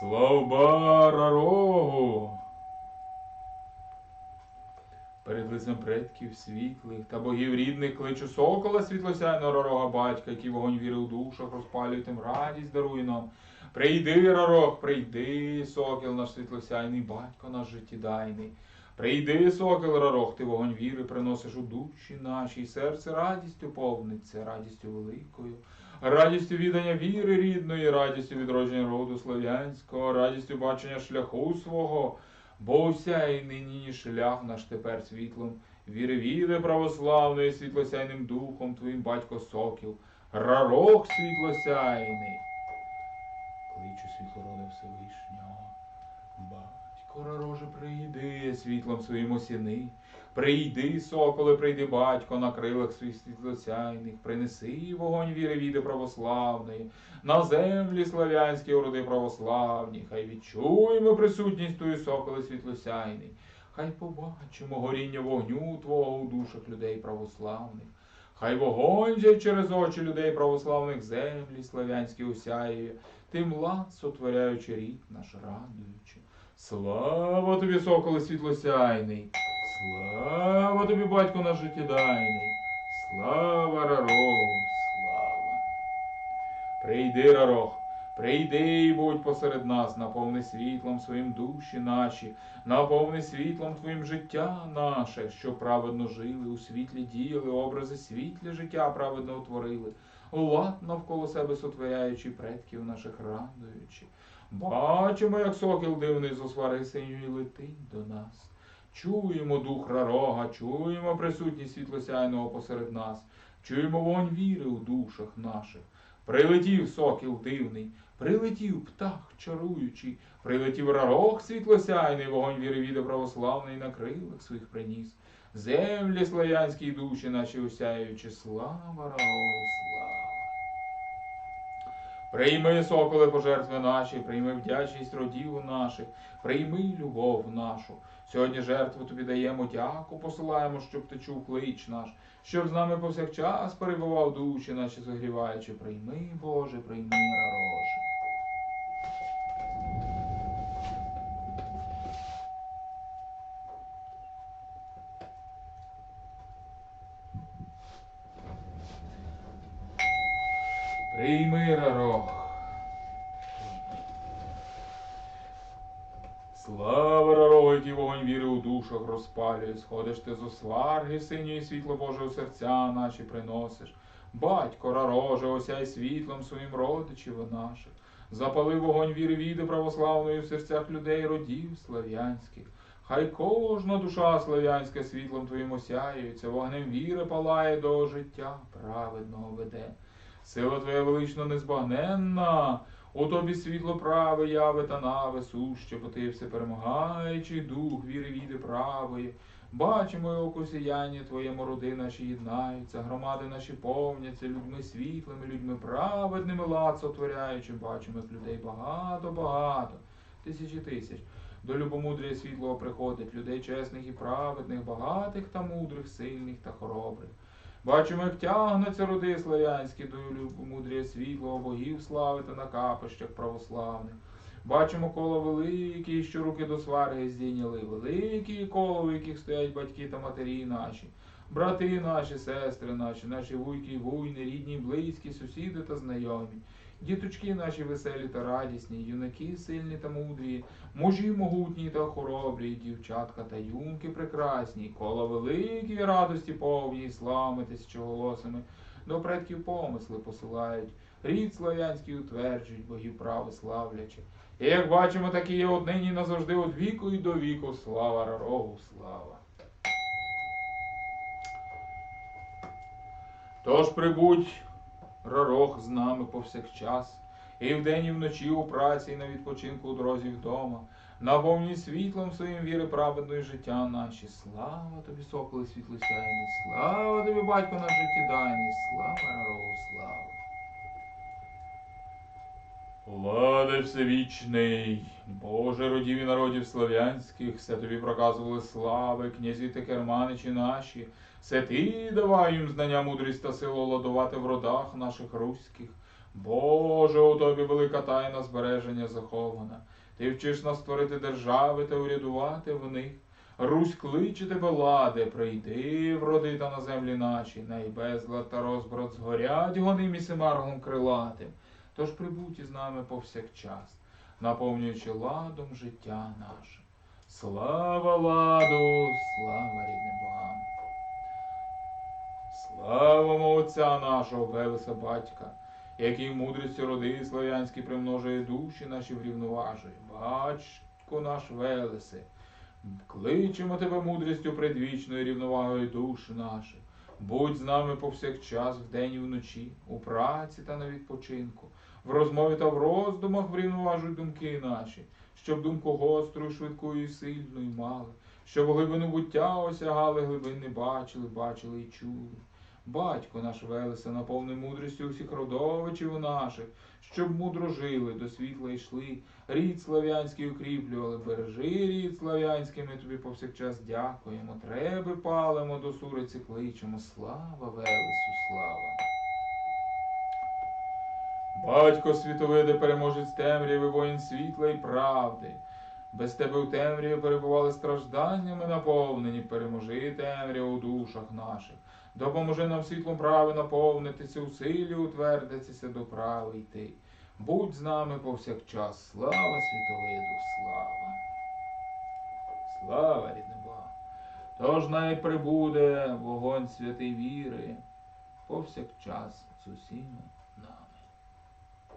Слава рогу! Перед лицем предків світлих та богів рідних кличу сокола світлосяйного рога батька, який вогонь віри у душах розпалює тим радість даруй нам. Прийди, ророг, прийди, сокіл наш світлосяйний, батько наш життєдайний. Прийди, сокіл ророг, ти вогонь віри приносиш у душі наші, серце радістю повниться, радістю великою, радістю віддання віри рідної, радістю відродження роду слав'янського, радістю бачення шляху свого. Бо усяй нині шлях наш тепер світлом, віри віри православної, світлосяйним духом твоїм батько сокіл, рарох світлосяйний. Кличу світлорода Всевишнього. Батько рароже, прийди світлом своїм осіни. Прийди, соколе, прийди, батько, на крилах своїх світлосяйних, принеси вогонь віри віди православної, на землі слав'янські роди православні, хай відчуємо присутність тої соколи світлосяйний, хай побачимо горіння вогню Твого у душах людей православних. Хай вогонь же через очі людей православних землі слав'янські осяє, тим лад сотворяючи рід наш радуючи. Слава тобі, соколе світлосяйний! Слава тобі, батько наш життєдайний! Слава Рарогу! Слава! Прийди, Рарог, прийди і будь посеред нас, наповни світлом своїм душі наші, наповни світлом твоїм життя наше, що праведно жили, у світлі діяли, образи світлі життя праведно утворили, лад навколо себе сотворяючи, предків наших радуючи. Бачимо, як сокіл дивний з освари синьої летить до нас. Чуємо дух рарога, чуємо присутність світлосяйного посеред нас, чуємо вогонь віри у душах наших. Прилетів сокіл дивний, прилетів птах чаруючий, прилетів рарог світлосяйний, вогонь віри віда православний на крилах своїх приніс. Землі слав'янські душі наші осяючи, слава рарогу, слава. Прийми, соколи, пожертви наші, прийми вдячність родів наших, прийми любов нашу. Сьогодні жертву тобі даємо, дяку посилаємо, щоб ти чув клич наш, щоб з нами повсякчас перебував душі наші зогріваючи. Прийми, Боже, прийми, рароже. Прийми, рарох. Слава рарогу, який вогонь віри у душах розпалює, сходиш ти з осварги, синьої світло Божого серця наші приносиш. Батько рароже, осяй світлом своїм родичів наших. Запали вогонь віри віди православної в серцях людей родів слав'янських. Хай кожна душа слав'янська світлом твоїм осяюється, вогнем віри палає до життя праведного веде. Сила твоя велично незбагненна, у тобі світло праве, яви та нави суще, бо ти все перемагаючий дух віри віди правої. Бачимо, як у сіянні твоєму роди наші єднаються, громади наші повняться, людьми світлими, людьми праведними лад сотворяючи. Бачимо, людей багато-багато, тисячі тисяч. До любомудрія світлого приходить, людей чесних і праведних, багатих та мудрих, сильних та хоробрих. Бачимо, як тягнуться роди слав'янські до мудрія світлого, богів слави та на капищах православних. Бачимо коло великі, що руки до сварги здійняли, великі коло, в яких стоять батьки та матері наші, брати наші, сестри наші, наші вуйки й вуйни, рідні, близькі, сусіди та знайомі. Діточки наші веселі та радісні, юнаки сильні та мудрі, мужі могутні та хоробрі, дівчатка та юнки прекрасні, коло великі радості повні, і славами тисячоголосими, до предків помисли посилають, рід слав'янський утверджують, богів прави славлячи. І як бачимо, такі є однині назавжди від віку і до віку. Слава рарогу, слава. Тож прибудь Ророх з нами повсякчас, і вдень, і вночі у праці, і на відпочинку у дорозі вдома. Наповні світлом своїм віри праведної життя наші. Слава тобі, соколи світлосяйний, слава тобі, батько наш життєдайний, слава Ророгу, слава. Влади всевічний, Боже родів і народів слав'янських, все тобі проказували слави, князі та керманичі наші, все ти давай їм знання, мудрість та силу ладувати в родах наших руських. Боже, у тобі велика тайна збереження захована. Ти вчиш нас створити держави та урядувати в них. Русь кличе тебе ладе, прийди, вроди та на землі наші, най безлад та розброд згорять гонимі семаргом крилатим. Тож прибудь із нами повсякчас, наповнюючи ладом життя наше. Слава ладу, слава рідним богам. Славимо Отця нашого Велеса Батька, який мудрістю роди слав'янські примножує душі наші врівноважує. Батько наш Велесе, кличемо тебе мудрістю предвічною рівновагою душ наших. Будь з нами повсякчас, вдень і вночі, у праці та на відпочинку, в розмові та в роздумах врівноважуй думки наші, щоб думку гостру, швидкою і сильною мали, щоб глибину буття осягали, глибин не бачили, бачили і чули. Батько наш Велеса наповни мудрістю усіх родовичів наших, щоб мудро жили, до світла йшли, рід слав'янський укріплювали, бережи рід слав'янський, ми тобі повсякчас дякуємо, треби палимо, до суриці кличемо, слава Велесу, слава. Батько світовиде, переможець темряви, воїн світла і правди. Без тебе у темряві перебували стражданнями наповнені, переможи темряву у душах наших. Допоможи нам світлом прави наповнитися, у силі утвердитися до прави йти. Будь з нами повсякчас. Слава світовиду, слава. Слава рідним Богам. Тож най прибуде вогонь святий віри повсякчас з усіма